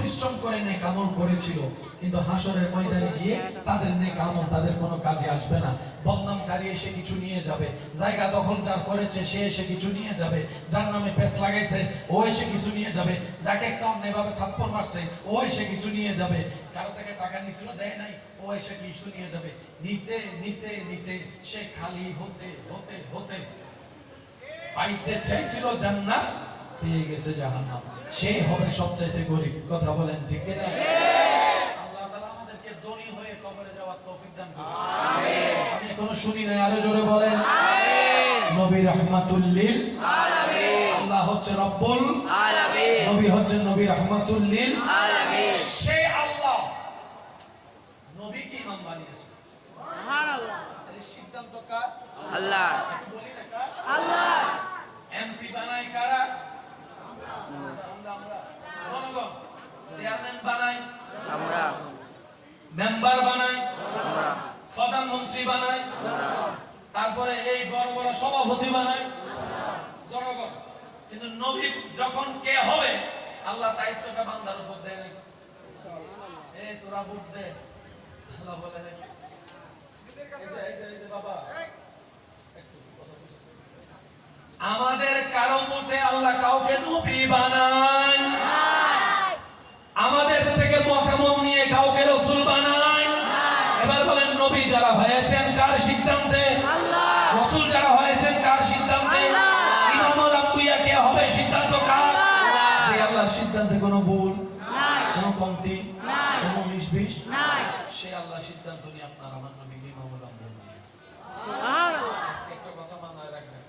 পরিশ্রম করে নেক আমল করেছিল, কিন্তু হাসরের ময়দানে গিয়ে তাদের নেক আমল তাদের কোনো কাজে আসবে না। বদনামকারী এসে কিছু নিয়ে যাবে। জায়গা দখল যার করেছে, সে এসে কিছু নিয়ে যাবে। যার নামে পেস লাগাইছে, ও এসে কিছু নিয়ে যাবে। যাকে একটা অন্যায়ভাবে থাপ্পড় মারছে, ও এসে কিছু নিয়ে যাবে। কারও থেকে টাকা নিছিল, দেয় নাই, ও এসে কিছু নিয়ে যাবে। নিতে নিতে নিতে, সে খালি হতে হতে হতে। পাইতে চাইছিল জান্নাত পেয়ে গেছে জাহান্নাম। সে হবে সবচাইতে গরিব। কথা বলেন ঠিক কিনা? আল্লাহ তাআলা আমাদেরকে ধনী হয়ে কবরে যাওয়ার তৌফিক দান করুন। আমি এখনও শুনি নাই আরও জোরে বলেন। নবী রাহমাতুল লিল। আলামিন। আল্লাহ হচ্ছে রব্বুল। আলামিন। নবী হচ্ছে নবী রাহমাতুল লিল। আলামিন। সে আল্লাহ। নবীকে ইমাম বানিয়েছে? সুবহানাল্লাহ। সিদ্ধান্ত কার? আল্লাহ। বলি না কার? আল্লাহ। এমপি বানায় কারা আমরা আমরা জনগণ চেয়ারম্যান বানায় আমরা। মেম্বার বানায় আমরা। প্রধানমন্ত্রী বানায় তারপরে এই বড় বড় সভাপতি বানায় জনগণ। কিন্তু নবী যখন কে হবে আল্লাহ দায়িত্বটা বান্দার উপর দেয় এ তোরা ভোট দে। আল্লাহ বলে বাবা। আমাদের কারও মতে আল্লাহ কাউকে নবী বানায় কোনো ভুল? কোনো কমতি। কোনো সে আল্লাহ সিদ্ধান্ত নিয়ে আপনার আমার নবীকে। সুবহানাল্লাহ। আজকে একটা কথা মাথায় রাখবেন।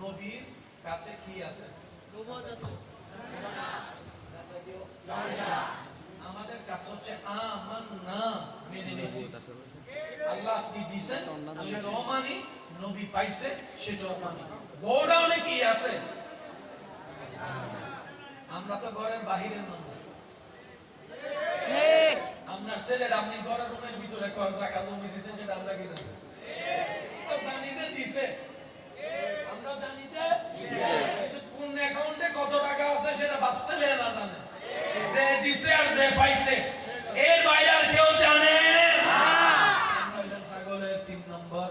নবীর কাছে কি আছে? আমাদের কাছে হচ্ছে আমান না মেনে নিছি। আল্লাহ আপনি দিছেন সে রহমানি নবী পাইছে সে গোডাউনে কি আছে? আমরা তো ঘরের বাহিরের মানুষ। ঠিক। ছেলের আপনি ঘরের রুমের ভিতরে কয় টাকা জমি দিছেন সেটা আমরা কি জানি? জানি যে দিছে। আমরা জানি যে কোন অ্যাকাউন্টে কত টাকা আছে সেটা বাপ না জানে। যে দিছে আর যে পাইছে। এর বাইরে আর কেউ জানে ছাগলের তিন নম্বর।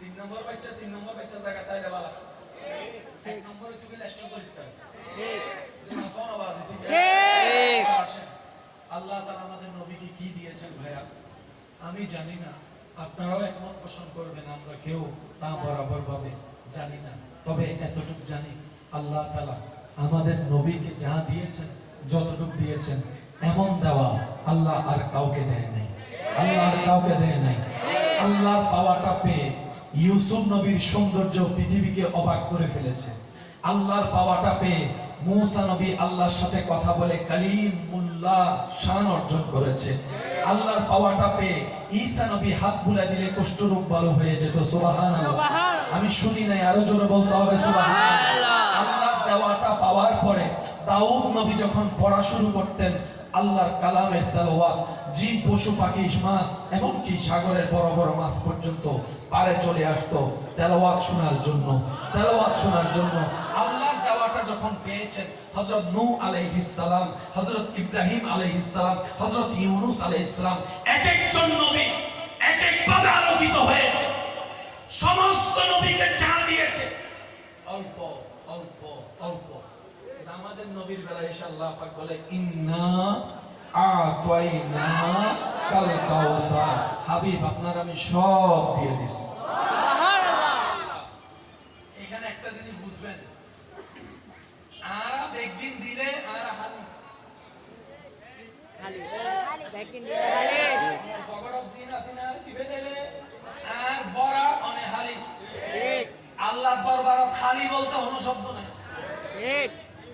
তিন নম্বর বাচ্চা তিন নম্বর বাচ্চা জায়গা তাইলে বালা। এক নম্বরে। আল্লাহ তাআলা আমাদের নবীকে কি আমি জানি না। আপনারাও একমত পোষণ করবেন, আমরা কেউ তা বরাবর ভাবে জানি না। তবে এতটুকু জানি, আল্লাহ আমাদের নবীকে যা দিয়েছেন, যতটুকু দিয়েছেন, এমন দেওয়া আল্লাহ আর কাউকে দেয় নাই। আল্লাহ আর কাউকে দেয় নাই। আল্লাহর পাওয়াটা পেয়ে ইউসুফ নবীর সৌন্দর্য পৃথিবীকে অবাক করে ফেলেছে। আল্লাহর পাওয়াটা পেয়ে মূসা নবী আল্লাহর সাথে কথা বলে কালিমুল্লাহ শান অর্জন করেছে। আল্লাহর পাওয়াটা পেয়ে ঈসা নবী হাত বুলা দিলে কুষ্ঠরোগ ভালো হয়ে যেত। সুবহানাল্লাহ। আমি শুনি নাই আরও জোরে বলতে হবে সুবহানাল্লাহ। আল্লাহর দেওয়াটা পাওয়ার পরে দাউদ নবী যখন পড়া শুরু করতেন আল্লাহর কালামের তেলাওয়াত, জীব, পশু, পাখি, মাছ, এমনকি সাগরের বড় বড় মাছ পর্যন্ত পারে চলে আসতো তেলাওয়াত শোনার জন্য। তেলাওয়াত শোনার জন্য আল্লাহর দেওয়াটা যখন পেয়েছেন সালাম, হযরত ইব্রাহিম আলাইহিস সালাম, হযরত ইউনূস এক একজন নবী, এক আলোকিত হয়েছে। সমস্ত নবীকে চা দিয়েছে, অল্প অল্প অল্প। আমাদের নবীর আল্লাহ পাক বলে ইন্না আতাইনা কাল কাউসার হাবিব আপনার আমি সব দিয়ে দিছি। এখানে একটা জিনিস বুঝবেন আর একদিন দিলে আর হালি। খালি। দেখেন খালি। জগরত দিন আছে না দিবে দিলে আর বড়া অনে হালি। ঠিক। আল্লাহ খালি বলতে হলো শব্দ নেই। ঠিক।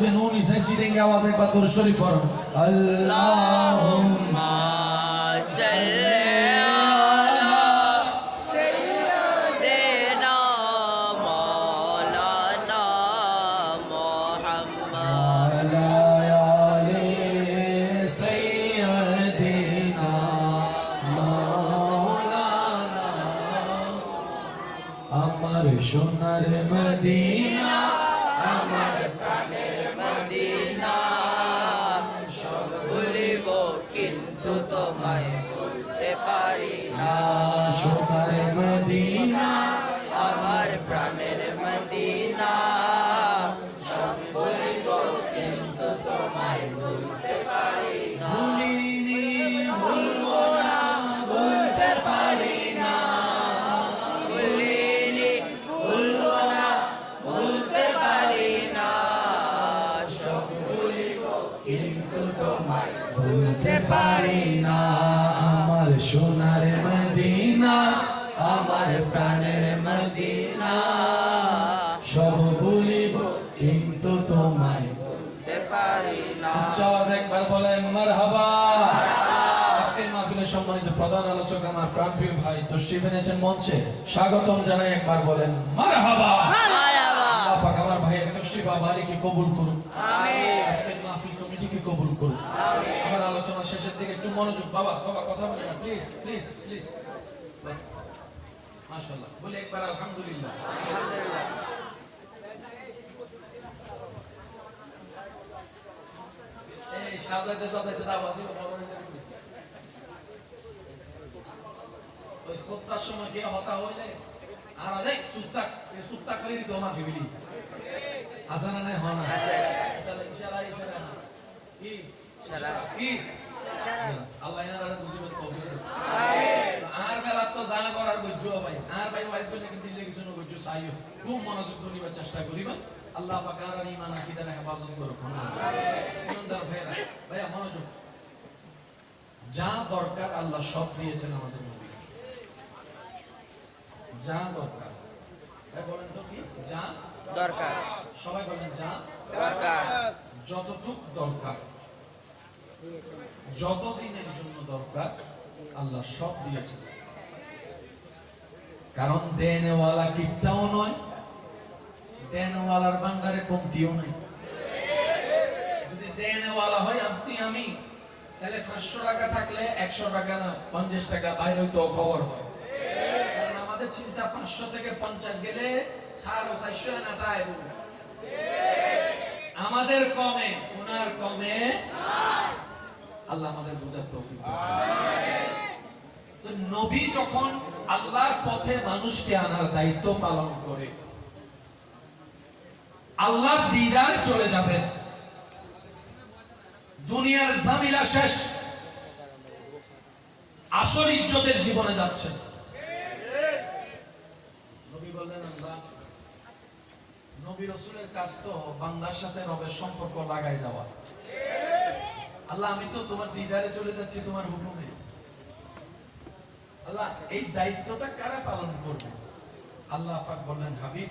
শুধু নুন ইসাই সিটিং আওয়াজ একবার দূর শরীফ পড়ো আল্লাহুম্মা সাল্লি সোনার মদিনা প্রাণের মদিনা। সব ভুলিব কিন্তু তোমায় ভুলতে পারি না। ভুলিনি ভুলবো না ভুলতে পারি না। ভুলিনি ভুলবো না ভুলতে পারি না। সব ভুলিব কিন্তু তোমায় ভুলতে পারি না। আমার সোনার মদিনা আমার প্রাণের মদিনা। সব ভুলিব কিন্তু তোমায় ভুলতে পারি না। একবার বলেন মারহাবা। আজকের মাহফিলের সম্মানিত প্রধান আলোচক আমার প্রাণপ্রিয় ভাই তশরিফ এনেছেন মঞ্চে। স্বাগতম জানাই একবার বলেন মারহাবা। পাক আমার ভাইয়ের তশরিফ আবারিকে কবুল করুন। আমিন। আজকের মাহফিল কমিটিকে কবুল করুন। আমার আলোচনা শেষের দিকে একটু মনোযোগ বাবা বাবা কথা বলেন না প্লিজ প্লিজ প্লিজ বাস। মাশাআল্লাহ। বলি একবার আলহামদুলিল্লাহ। আলহামদুলিল্লাহ এই সাজাইতে সাজাইতে দাও আছে বড় হয়েছে ওই খুত্তার সময় কে হতা হইলে? আর দেখ সুত্তা সুত্তা করে দিতে মা দিবিলি আছে না নাই? হয় না। আছে। তাহলে ইশারা ইশারা কি? কি? আল্লাহ এনারা বুঝিবেন তৌফিক। আর করার ভাই। আর ভাই ওয়াইজ করলে কিন্তু দিলে কিছু না বৈজ্য খুব মনোযোগ করিবার চেষ্টা করিবেন আল্লাহ পাক আর ইমান আকীদার হেফাজত করুক ইমানদার ভাইরা ভাইয়া মনোযোগ। যা দরকার আল্লাহ সব দিয়েছেন আমাদের নবী। যা দরকার। বলেন তো কি? যা দরকার। সবাই বলেন যা দরকার। যতটুক দরকার যতদিনের জন্য দরকার আল্লাহ সব দিয়েছেন। কারণ দেনওয়ালা কিপটাও নয়, দেনওয়ালার ভান্ডারে কমতিও নাই যদি দেনওয়ালা হয়, আপনি, আমি, তাহলে পাঁচশো টাকা থাকলে একশো টাকা না, পঞ্চাশ টাকা বাইরে তো খবর হয়। কারণ আমাদের চিন্তা পাঁচশো থেকে পঞ্চাশ গেলে সাড়ে চারশো তাই আমাদের কমে ওনার কমে, আল্লাহ আমাদের বোঝার তৌফিক। তো নবী যখন আল্লাহর পথে মানুষকে আনার দায়িত্ব পালন করে। আল্লাহর দিদার চলে যাবেন। দুনিয়ার জামিলা শেষ। আসল ইজ্জতের জীবনে যাচ্ছেন। আল্লাহ, আমি তো তোমার দিদারে চলে যাচ্ছি, তোমার হুকুমে আল্লাহ, এই দায়িত্বটা কারা পালন করবে? আল্লাহ পাক বললেন, হাবিব,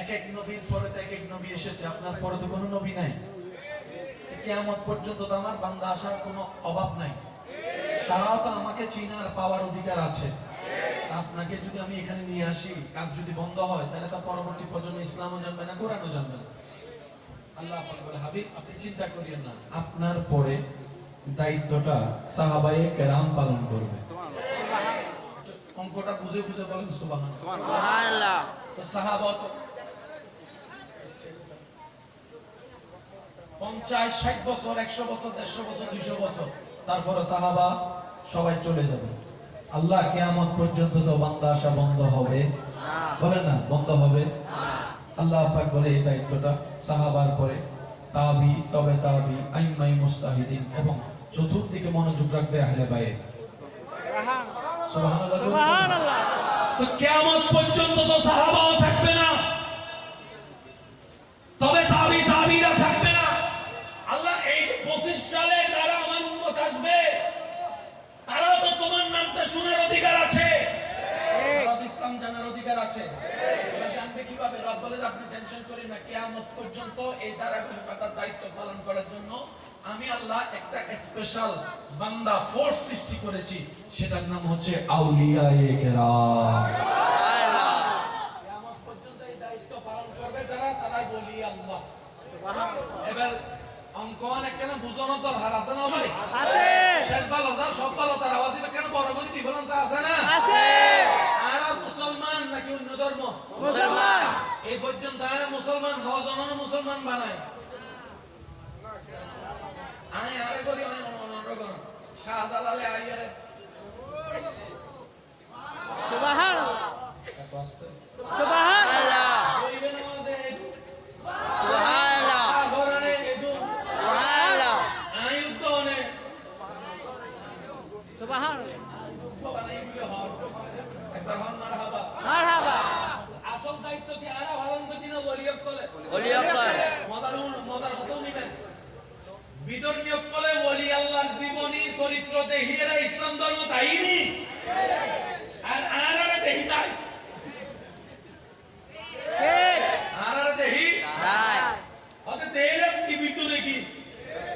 এক এক নবীর পরে তো এক এক নবী এসেছে, আপনার পরে তো কোনো নবী নাই। কেয়ামত পর্যন্ত তো আমার বান্দা আসার কোনো অভাব নাই। তারাও তো আমাকে চিনার পাওয়ার অধিকার আছে। আপনাকে যদি আমি এখানে নিয়ে আসি, কাজ যদি বন্ধ হয়, তাহলে তো পরবর্তী প্রজন্ম ইসলামও জানবে না, কোরআনও জানবে না। আল্লাহ বলে, হাবিব, আপনি চিন্তা করিয়েন না, আপনার পরে দায়িত্বটা সাহাবায়ে কেরাম পালন করবে। অঙ্কটা বুঝে বুঝে বলেন সুবহান সুবহানাল্লাহ। তো সাহাবা তো পঞ্চাশ ষাট বছর একশো বছর দেড়শো বছর দুইশো বছর তারপরে সাহাবা সবাই চলে যাবে। আল্লাহ কেয়ামত পর্যন্ত তো বান্দা আসা বন্ধ হবে। না বলে না বন্ধ হবে? আল্লাহ পাক বলে এই দায়িত্বটা সাহাবার পরে। তাবি তবে তাবি আইমাই মুস্তাহিদিন এবং চতুর্দিকে মনোযোগ রাখবে আহলে। সুবহানাল্লাহ তো কেয়ামত পর্যন্ত তো সাহাবাও থাকবে না। তবে তাবি তাবিরা থাকবে না। আল্লাহ এই যে পঁচিশ সালে যারা আমার আসবে তারাও তো তোমার নামটা শোনার অধিকার আছে। ইসলাম জানার অধিকার আছে। জানবে কীভাবে? রব বলে আপনি টেনশন করেন না। কেয়ামত পর্যন্ত এই ধারাবাহিকতার দায়িত্ব পালন করার জন্য আমি আল্লাহ একটা স্পেশাল বান্দা ফোর্স সৃষ্টি করেছি সেটার নাম হচ্ছে আউলিয়ায়ে কেরাম। কিয়ামত পর্যন্ত এই দায়িত্ব পালন করবে যারা তারাই বলি আল্লাহ। এবার অঙ্কন একখানে বুঝানোর দরকার আছে না ভাই? আছে। শেষ ভালো যার সব ভালো তার আওয়াজ কেন বড় করে ডিফারেন্স আছে না? আছে। আর মুসলমান নাকি অন্য ধর্ম? মুসলমান। এই পর্যন্ত মুসলমান হওয়া জন্য মুসলমান বানায় আরে করি আয় অনর করো শাহজালালে আইয়ারে সুবহানাল্লাহ। আস্তে সুবহানাল্লাহ আল্লাহ করিবে না আমাদের এডু সুবহানাল্লাহ ঘরানে এডু সুবহানাল্লাহ আয়ুদ্ধনে সুবহানাল্লাহ একবার হন মারহাবা মারহাবা আসল দায়িত্ব কি আরা ভালো করছি না ওলিয়ক কলে ওলি আক্তার মজার উন- মজার হতেও নিবেন বিধর্মীয় কলে ওলি আল্লাহর জীবনী চরিত্র দেখিয়ে ইসলাম ধর্ম তাইনি আর আনারা দেখি তাই ঠিক আনারা দেখি তাই হতে দেইলাম কি বিতু দেখি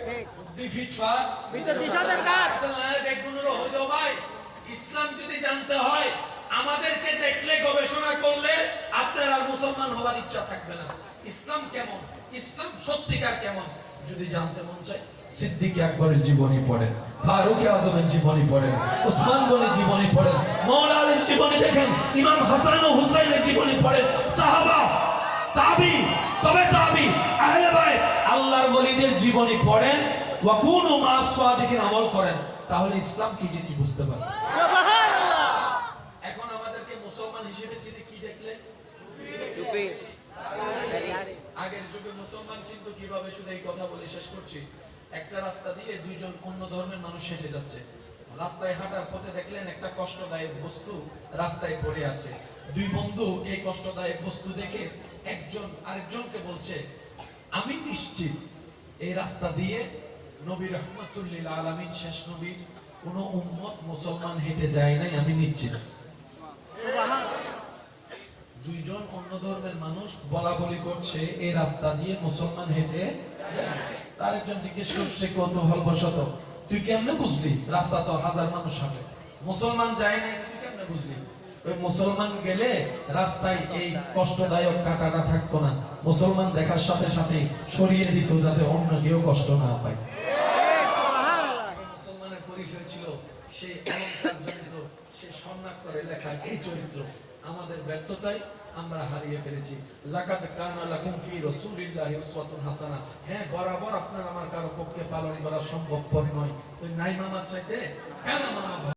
ঠিক বুদ্ধি ফিট ফাট ভিতর দিশা দরকার ভাই ইসলাম যদি জানতে হয় আমাদেরকে দেখলে গবেষণা করলে আপনার আর মুসলমান হওয়ার ইচ্ছা থাকবে না। ইসলাম কেমন? ইসলাম সত্যিকার কেমন? যদি জানতে মন চায়। সিদ্দিক আকবরের জীবনী পড়েন ফারুক আজমের জীবনী পড়েন গনির জীবনী পড়েন মৌলা আলীর জীবনী দেখেন ইমাম হাসান ও হুসাইনের জীবনী পড়েন। সাহাবা তাবি তবে তাবি আহলে বাইত। আল্লাহর ওলিদের জীবনী পড়েন ওয়া কুনু মা সাদিকিন আমল করেন। তাহলে ইসলাম কি জিনিস বুঝতে পারবেন সুবহানাল্লাহ। এখন আমাদেরকে মুসলমান হিসেবে চিনে কি দেখলে? একজন আরেকজনকে বলছে, আমি নিশ্চিত এই রাস্তা দিয়ে নবী রহমতুল্লিল আলমিন শেষ নবীর কোন উম্মত মুসলমান হেঁটে যায় নাই, আমি নিশ্চিত। দুইজন অন্য ধর্মের মানুষ বলা বলি করছে, এই রাস্তা দিয়ে মুসলমান হেঁটে তার একজন জিজ্ঞেস করছে, কৌতূহল বশত, তুই কেমনে বুঝলি? রাস্তা তো হাজার মানুষ হবে মুসলমান যায় না তুই কেমনে বুঝলি? মুসলমান গেলে রাস্তায় এই কষ্টদায়ক কাঁটাটা থাকতো না। মুসলমান দেখার সাথে সাথে সরিয়ে দিত যাতে অন্য কেউ কষ্ট না পায়। মুসলমানের পরিচয় ছিল অলংকার জড়িত সে স্বর্ণাক্ষরে লেখা এই চরিত্র। আমাদের ব্যর্থতায় আমরা হারিয়ে ফেলেছি। লাকাদ কানা লাকুম ফি রাসূলিল্লাহি উসওয়াতুন হাসানা। হ্যাঁ বরাবর আপনার আমার কারও পক্ষে পালন করা সম্ভবপর নয়। তো নাই মামার চাইতে কেন মামা